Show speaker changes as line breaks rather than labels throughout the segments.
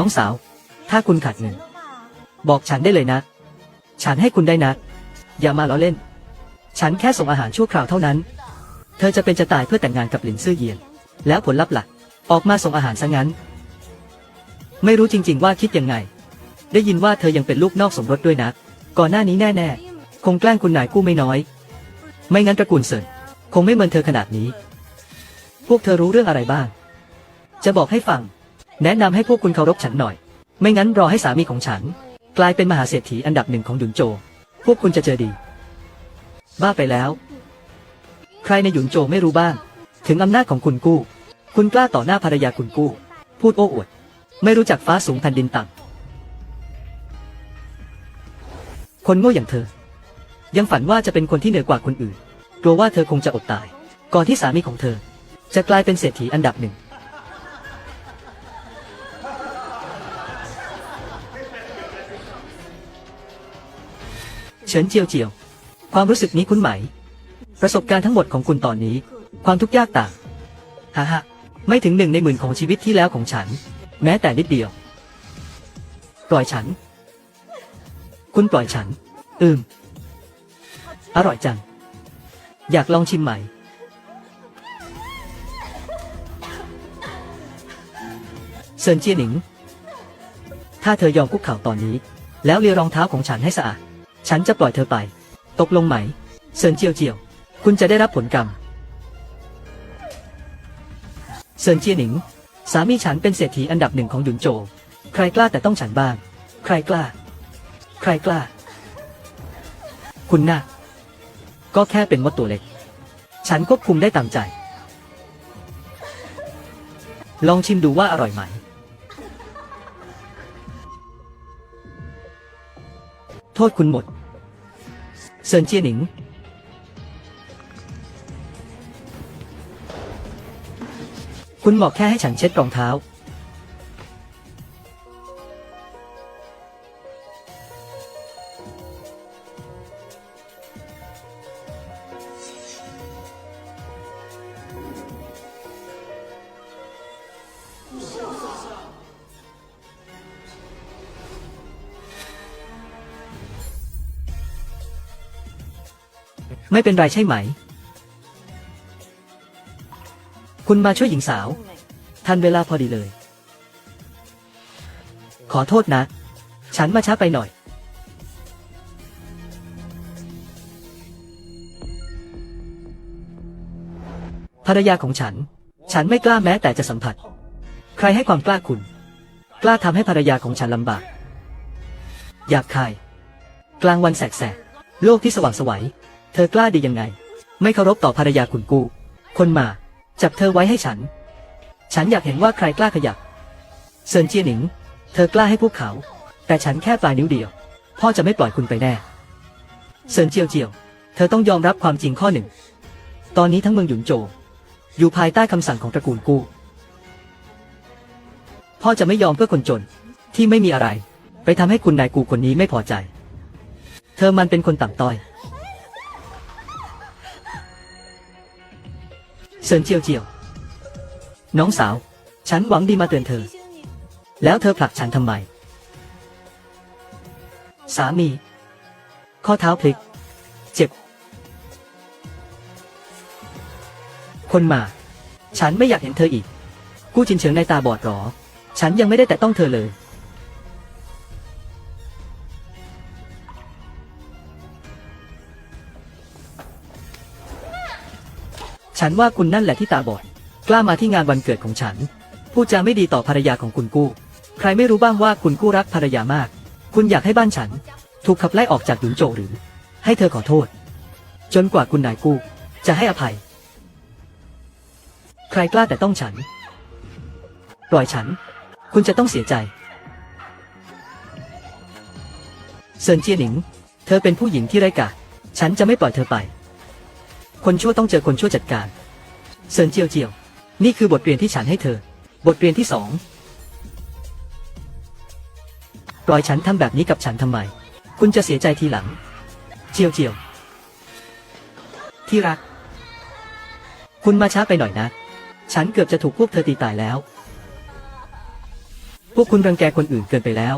น้องสาว ถ้าคุณขาดเงิน บอกฉันได้เลยนะ ฉันให้คุณได้นะ อย่ามาล้อเล่น ฉันแค่ส่งอาหารชั่วคราวเท่านั้น เธอจะเป็นจะตายเพื่อแต่งงานกับหลินซื่อเยียน แล้วผลลัพธ์ล่ะ ออกมาส่งอาหารซะงั้น ไม่รู้จริง ๆ ว่าคิดยังไง ได้ยินว่าเธอยังเป็นลูกนอกสมรสด้วยนะ ก่อนหน้านี้แน่ๆ คงแกล้งคุณนายกู้ไม่น้อย ไม่งั้นตระกูลเซินคงไม่เมินเธอขนาดนี้ พวกเธอรู้เรื่องอะไรบ้าง จะบอกให้ฟัง แนะนำให้พวกคุณเคารพฉันหน่อย ไม่งั้นรอให้สามีของฉัน กลายเป็นมหาเศรษฐีอันดับหนึ่งของหยุนโจ พวกคุณจะเจอดี บ้าไปแล้ว ใครในหยุนโจไม่รู้บ้าง ถึงอำนาจของคุณกู้ คุณกล้าต่อหน้าภรรยาคุณกู้ พูดโอ้อวด ไม่รู้จักฟ้าสูงแผ่นดินต่ำคนโง่อย่างเธอ ยังฝันว่าจะเป็นคนที่เหนือกว่าคนอื่น กลัวว่าเธอคงจะอดตาย ก่อนที่สามีของเธอ จะกลายเป็นเศรษฐีอันดับหนึ่ง เฉินเจียวเจียว ความรู้สึกนี้คุ้นไหม ประสบการณ์ทั้งหมดของคุณตอนนี้ ความทุกข์ยากต่างฮ่าฮ่าไม่ถึงหนึ่งในหมื่นของชีวิตที่แล้วของฉัน แม้แต่นิดเดียว ปล่อยฉัน คุณปล่อยฉัน อืม อร่อยจัง อยากลองชิมไหม เซินเจียหนิง ถ้าเธอยอมคุกเข่าตอนนี้ แล้วเลียรองเท้าของฉันให้สะอาด ฉันจะปล่อยเธอไป ตกลงไหมเซินเจียวเจียว คุณจะได้รับผลกรรมเซินเจียหนิง สามีฉันเป็นเศรษฐีอันดับหนึ่งของหยุนโจ ใครกล้าแต่ต้องฉันบ้าง ใครกล้า ใครกล้า คุณน่ะก็แค่เป็นมดตัวเล็ก ฉันควบคุมได้ตามใจ ลองชิมดูว่าอร่อยไหม โทษคุณหมด เซินเจียหนิง คุณบอกแค่ให้ฉันเช็ดรองเท้า ไม่เป็นไรใช่ไหม คุณมาช่วยหญิงสาว ทันเวลาพอดีเลย ขอโทษนะ ฉันมาช้าไปหน่อย ภรรยาของฉัน ฉันไม่กล้าแม้แต่จะสัมผัส ใครให้ความกล้าคุณ กล้าทำให้ภรรยาของฉันลำบาก อยากคาย กลางวันแสกๆ โลกที่สว่างสวัย เธอกล้าดียังไง ไม่เคารพต่อภรรยาคุณกู คนมา จับเธอไว้ให้ฉัน ฉันอยากเห็นว่าใครกล้าขยับเซินเจียหนิง เธอกล้าให้พวกเขา แต่ฉันแค่ปลายนิ้วเดียว พ่อจะไม่ปล่อยคุณไปแน่เซินเจียวเจียว เธอต้องยอมรับความจริงข้อหนึ่ง ตอนนี้ทั้งเมืองหยุนโจ อยู่ภายใต้คำสั่งของตระกูลกูพ่อจะไม่ยอมเพื่อคนจน ที่ไม่มีอะไร ไปทำให้คุณนายกูคนนี้ไม่พอใจ เธอมันเป็นคนต่ำต้อย เซินเจียวเจียว น้องสาว ฉันหวังดีมาเตือนเธอ แล้วเธอผลักฉันทำไม สามี ข้อเท้าพลิก เจ็บ คนมา ฉันไม่อยากเห็นเธออีก กู้จินเฉิงในตาบอดหรอ ฉันยังไม่ได้แตะต้องเธอเลย ฉันว่าคุณนั่นแหละที่ตาบอด กล้ามาที่งานวันเกิดของฉัน พูดจาไม่ดีต่อภรรยาของคุณกู้ ใครไม่รู้บ้างว่าคุณกู้รักภรรยามาก คุณอยากให้บ้านฉัน ถูกขับไล่ออกจากหยุนโจหรือ ให้เธอขอโทษ จนกว่าคุณนายกู้ จะให้อภัย ใครกล้าแต่ต้องฉัน ปล่อยฉัน คุณจะต้องเสียใจเซินเจียหนิง เธอเป็นผู้หญิงที่ไร้กาจฉันจะไม่ปล่อยเธอไป คนชั่วต้องเจอคนชั่วจัดการเซินเจียวเจียว นี่คือบทเรียนที่ฉันให้เธอ บทเรียนที่สองปล่อยฉันทำแบบนี้กับฉันทำไม คุณจะเสียใจทีหลัง เจียวเจียว ที่รัก คุณมาช้าไปหน่อยนะ ฉันเกือบจะถูกพวกเธอตีตายแล้ว พวกคุณรังแกคนอื่นเกินไปแล้ว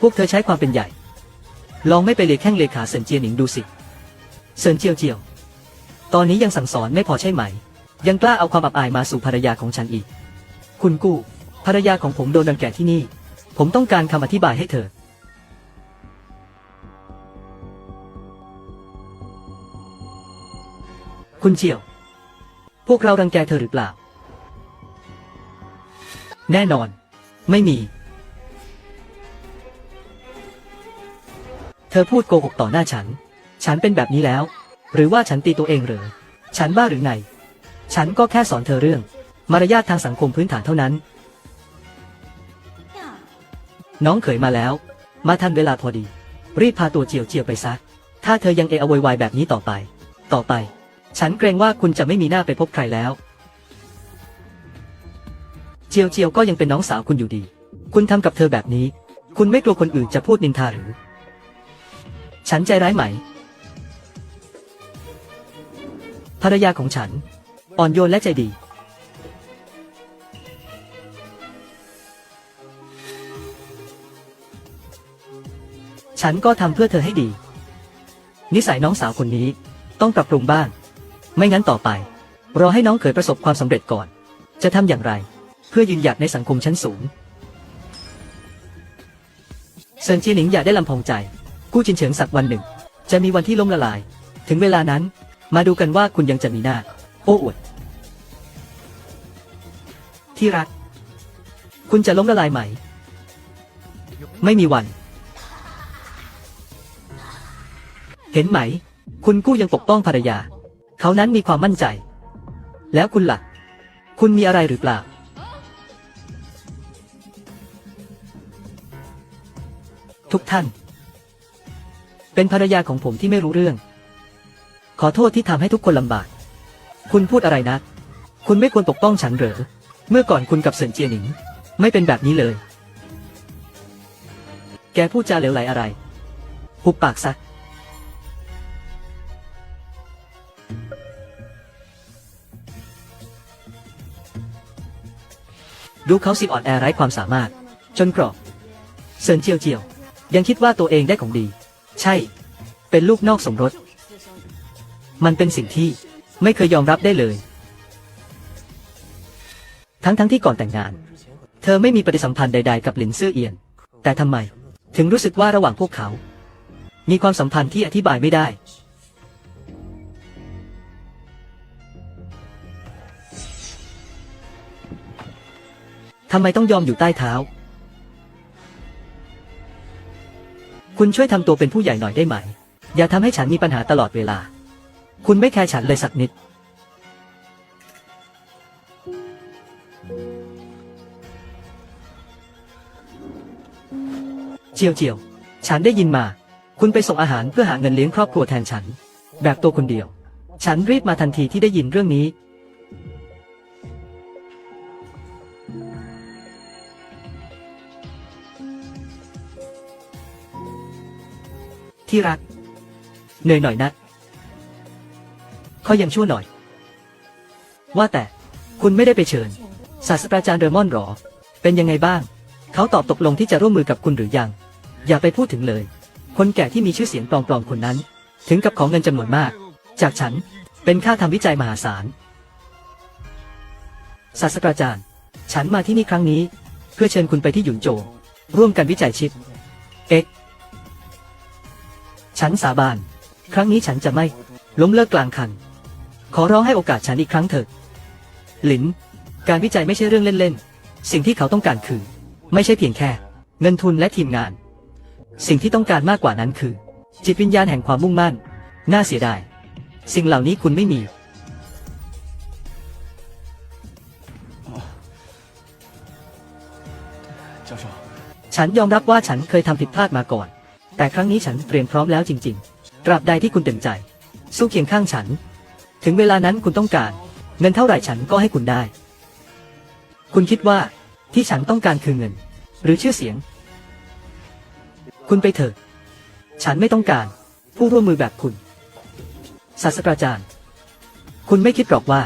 พวกเธอใช้ความเป็นใหญ่ ลองไม่ไปเลแข้งเลขาเซินเจียหนิงดูสิ เซินเจียวเจียว ตอนนี้ยังสั่งสอนไม่พอใช่ไหม ยังกล้าเอาความอับอายมาสู่ภรรยาของฉันอีก คุณกู้ภรรยาของผมโดนรังแกที่นี่ ผมต้องการคำอธิบายให้เธอ คุณเจียว พวกเรารังแกเธอหรือเปล่า แน่นอน ไม่มี เธอพูดโกหกต่อหน้าฉัน ฉันเป็นแบบนี้แล้ว หรือว่าฉันตีตัวเองเหรอฉันบ้าหรือไง ฉันก็แค่สอนเธอเรื่อง มารยาททางสังคมพื้นฐานเท่านั้น น้องเขยมาแล้ว มาทันเวลาพอดี รีบพาตัวเจียวเจียวไปซะ ถ้าเธอยังเอะอะวยวายแบบนี้ต่อไป ต่อไป ฉันเกรงว่าคุณจะไม่มีหน้าไปพบใครแล้ว เจียวเจียวก็ยังเป็นน้องสาวคุณอยู่ดี คุณทำกับเธอแบบนี้ คุณไม่กลัวคนอื่นจะพูดนินทาหรือ ฉันใจร้ายไหม ภรรยาของฉัน อ่อนโยนและใจดี ฉันก็ทำเพื่อเธอให้ดี นิสัยน้องสาวคนนี้ต้องปรับปรุงบ้าง ไม่งั้นต่อไป รอให้น้องเขยประสบความสำเร็จก่อน จะทำอย่างไร เพื่อยืนหยัดในสังคมชั้นสูงเซินเจียหนิงอย่าได้ลำพองใจ กู้จินเฉิงสักวันหนึ่ง จะมีวันที่ล่มละลาย ถึงเวลานั้น มาดูกันว่าคุณยังจะมีหน้า โอ้อวด ที่รัก คุณจะล้มละลายไหม ไม่มีวัน เห็นไหม คุณกู้ยังปกป้องภรรยา เขานั้นมีความมั่นใจ แล้วคุณล่ะ คุณมีอะไรหรือเปล่าทุกท่าน เป็นภรรยาของผมที่ไม่รู้เรื่อง ขอโทษที่ทำให้ทุกคนลำบาก คุณพูดอะไรนะ คุณไม่ควรปกป้องฉันเหรอ เมื่อก่อนคุณกับเซินเจียหนิง ไม่เป็นแบบนี้เลย แกพูดจาเหลวไหลอะไรหุบปากซะดูเขาสิอ่อนแอไร้ความสามารถ จนกรอบเซินเจียวเจียว ยังคิดว่าตัวเองได้ของดี ใช่ เป็นลูกนอกสมรส มันเป็นสิ่งที่ไม่เคยยอมรับได้เลย ทั้งทั้งที่ก่อนแต่งงาน เธอไม่มีปฏิสัมพันธ์ใด ๆ กับหลินซื่อเอียน แต่ทำไมถึงรู้สึกว่าระหว่างพวกเขา มีความสัมพันธ์ที่อธิบายไม่ได้ ทำไมต้องยอมอยู่ใต้เท้า คุณช่วยทำตัวเป็นผู้ใหญ่หน่อยได้ไหม อย่าทำให้ฉันมีปัญหาตลอดเวลา คุณไม่แคร์ฉันเลยสักนิด เจียวเจียว ฉันได้ยินมา คุณไปส่งอาหารเพื่อหาเงินเลี้ยงครอบครัวแทนฉัน แบบตัวคนเดียว ฉันรีบมาทันทีที่ได้ยินเรื่องนี้ ที่รักเหนื่อยหน่อยนะ เขายังชั่วหน่อย ว่าแต่ คุณไม่ได้ไปเชิญ ศาสตราจารย์เดอร์มอนหรอ เป็นยังไงบ้าง เขาตอบตกลงที่จะร่วมมือกับคุณหรือยัง อย่าไปพูดถึงเลย คนแก่ที่มีชื่อเสียงปลอมๆคนนั้น ถึงกับของเงินจำนวนมาก จากฉันเป็นค่าทำวิจัยมหาศาล ศาสตราจารย์ ฉันมาที่นี่ครั้งนี้ เพื่อเชิญคุณไปที่หยุนโจวร่วมกันวิจัยชิปเอ็กฉันสาบาน ครั้งนี้ฉันจะไม่ ล้มเลิกกลางคัน ขอร้องให้โอกาสฉันอีกครั้งเถิดหลิน การวิจัยไม่ใช่เรื่องเล่นๆ สิ่งที่เขาต้องการคือ ไม่ใช่เพียงแค่ เงินทุนและทีมงาน สิ่งที่ต้องการมากกว่านั้นคือ จิตวิญญาณแห่งความมุ่งมั่น น่าเสียดาย สิ่งเหล่านี้คุณไม่มี，ฉันยอมรับว่าฉันเคยทำผิดพลาดมาก่อน แต่ครั้งนี้ฉันเตรียมพร้อมแล้วจริง ๆ ตราบใดที่คุณเต็มใจ สู้เคียงข้างฉัน ถึงเวลานั้นคุณต้องการ เงินเท่าไหร่ฉันก็ให้คุณได้ คุณคิดว่าที่ฉันต้องการคือเงิน หรือชื่อเสียง คุณไปเถอะ ฉันไม่ต้องการ ผู้ร่วมมือแบบคุณศาสตราจารย์ คุณไม่คิดหรอกว่า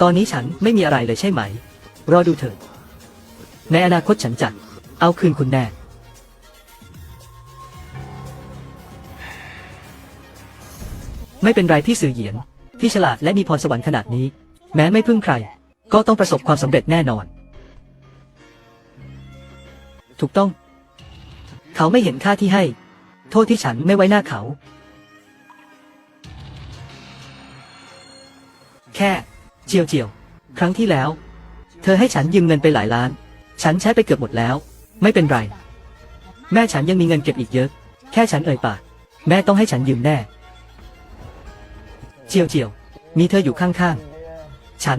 ตอนนี้ฉันไม่มีอะไรเลยใช่ไหม รอดูเถอะ ในอนาคตฉันจะเอาคืนคุณแน่ไม่เป็นไรพี่สื่อเหยียน พี่ฉลาดและมีพรสวรรค์ขนาดนี้ แม้ไม่พึ่งใคร ก็ต้องประสบความสำเร็จแน่นอน ถูกต้อง เขาไม่เห็นค่าที่ให้ โทษที่ฉันไม่ไว้หน้าเขา แค่เจียวเจียวครั้งที่แล้ว เธอให้ฉันยืมเงินไปหลายล้าน ฉันใช้ไปเกือบหมดแล้ว ไม่เป็นไร แม่ฉันยังมีเงินเก็บอีกเยอะ แค่ฉันเอ่ยปาก แม่ต้องให้ฉันยืมแน่ เจียวเจียว มีเธออยู่ข้างๆ ฉัน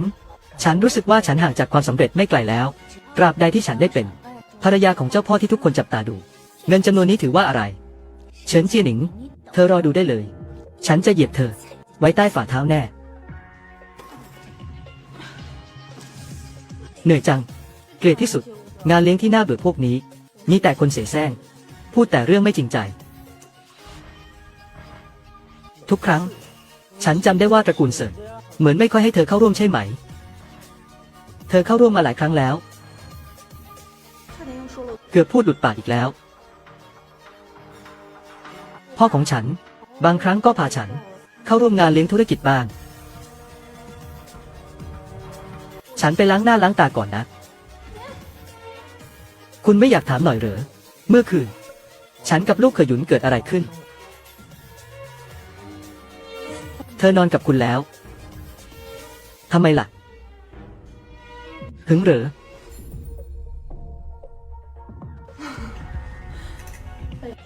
ฉันรู้สึกว่าฉันห่างจากความสำเร็จไม่ไกลแล้ว ตราบใดที่ฉันได้เป็น ภรรยาของเจ้าพ่อที่ทุกคนจับตาดู เงินจำนวนนี้ถือว่าอะไร เฉินเจียหนิง เธอรอดูได้เลย ฉันจะเหยียบเธอ ไว้ใต้ฝ่าเท้าแน่ เหนื่อยจัง เกลียดที่สุด งานเลี้ยงที่น่าเบื่อพวกนี้ มีแต่คนเสแสร้ง พูดแต่เรื่องไม่จริงใจ ทุกครั้ง ฉันจำได้ว่าตระกูลเซินเหมือนไม่ค่อยให้เธอเข้าร่วมใช่ไหม เธอเข้าร่วมมาหลายครั้งแล้ว เกือบพูดหลุดปากอีกแล้ว พ่อของฉัน บางครั้งก็พาฉัน เข้าร่วมงานเลี้ยงธุรกิจบ้าง ฉันไปล้างหน้าล้างตาก่อนนะ คุณไม่อยากถามหน่อยเหรอ เมื่อคืน ฉันกับลูกเคยหยุนเกิดอะไรขึ้น เธอนอนกับคุณแล้ว ทำไมล่ะ ถึงเหรอ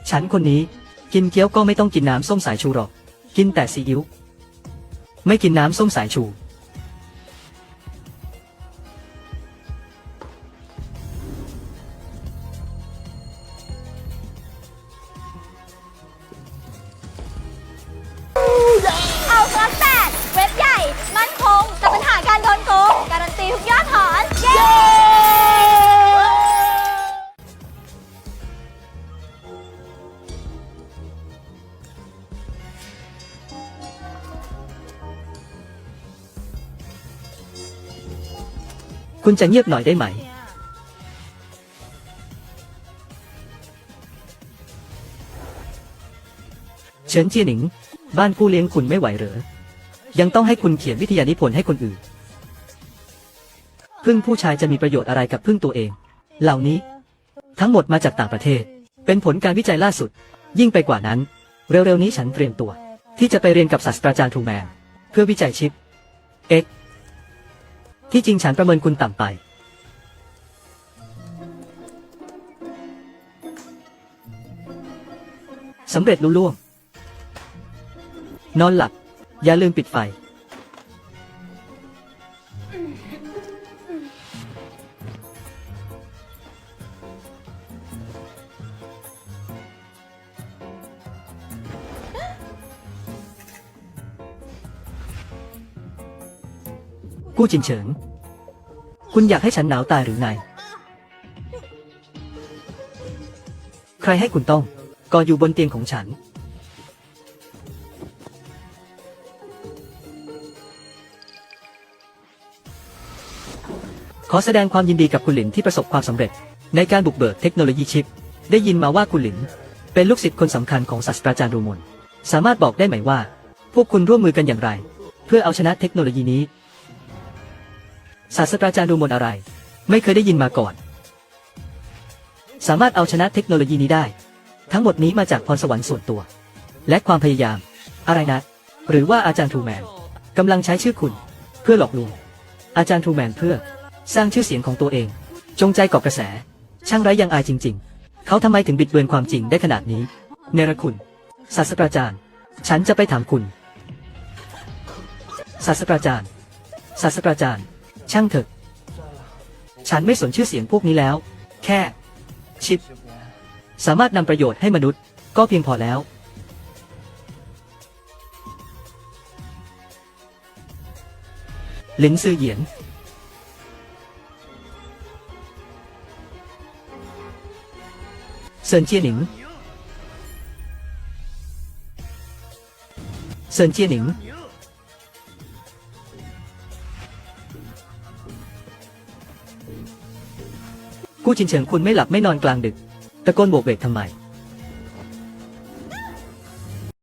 ฉันคนนี้กินเกี๊ยวก็ไม่ต้องกินน้ำส้มสายชูหรอก กินแต่ซีอิ๊ว ไม่กินน้ำส้มสายชู
คุ
ณจะเงียบหน่อยได้ไหม เฉินเจียหนิง บ้านผู้เลี้ยงคุณไม่ไหวเหรอ ยังต้องให้คุณเขียนวิทยานิพนธ์ให้คนอื่น พึ่งผู้ชายจะมีประโยชน์อะไรกับพึ่งตัวเอง เหล่านี้ ทั้งหมดมาจากต่างประเทศ เป็นผลการวิจัยล่าสุด ยิ่งไปกว่านั้น เร็วๆนี้ฉันเตรียมตัว ที่จะไปเรียนกับศาสตราจารย์ทูแมนเพื่อวิจัยชิป X ที่จริงฉันประเมินคุณต่ำไป สำเร็จลุล่วง นอนหลับ อย่าลืมปิดไฟ กู้จินเฉิง คุณอยากให้ฉันหนาวตายหรือไง ใครให้คุณต้องก่ออยู่บนเตียงของฉัน ขอแสดงความยินดีกับคุณหลินที่ประสบความสำเร็จ ในการบุกเบิกเทคโนโลยีชิป ได้ยินมาว่าคุณหลิน เป็นลูกศิษย์คนสำคัญของศาสตราจารย์รูมนสามารถบอกได้ไหมว่า พวกคุณร่วมมือกันอย่างไร เพื่อเอาชนะเทคโนโลยีนี้ ศาสตราจารย์รูมนอะไร ไม่เคยได้ยินมาก่อน สามารถเอาชนะเทคโนโลยีนี้ได้ ทั้งหมดนี้มาจากพรสวรรค์ส่วนตัว และความพยายาม อะไรนะ หรือว่าอาจารย์ทูแมนกำลังใช้ชื่อคุณ เพื่อหลอกลวง อาจารย์ทูแมนเพื่อ สร้างชื่อเสียงของตัวเอง จงใจก่อกระแส ช่างไร้ยังอายจริง ๆ เขาทำไมถึงบิดเบือนความจริงได้ขนาดนี้ เนรคุณศาสตราจารย์ ฉันจะไปถามคุณศาสตราจารย์ศาสตราจารย์ ช่างเถอะ ฉันไม่สนชื่อเสียงพวกนี้แล้ว แค่ ชิป สามารถนำประโยชน์ให้มนุษย์ ก็เพียงพอแล้วหลินซือเหยียน เซินเจียหนิง เซินเจียหนิง ชินเฉิงคุณไม่หลับไม่นอนกลางดึก ตะโกนโบกเวกทำไม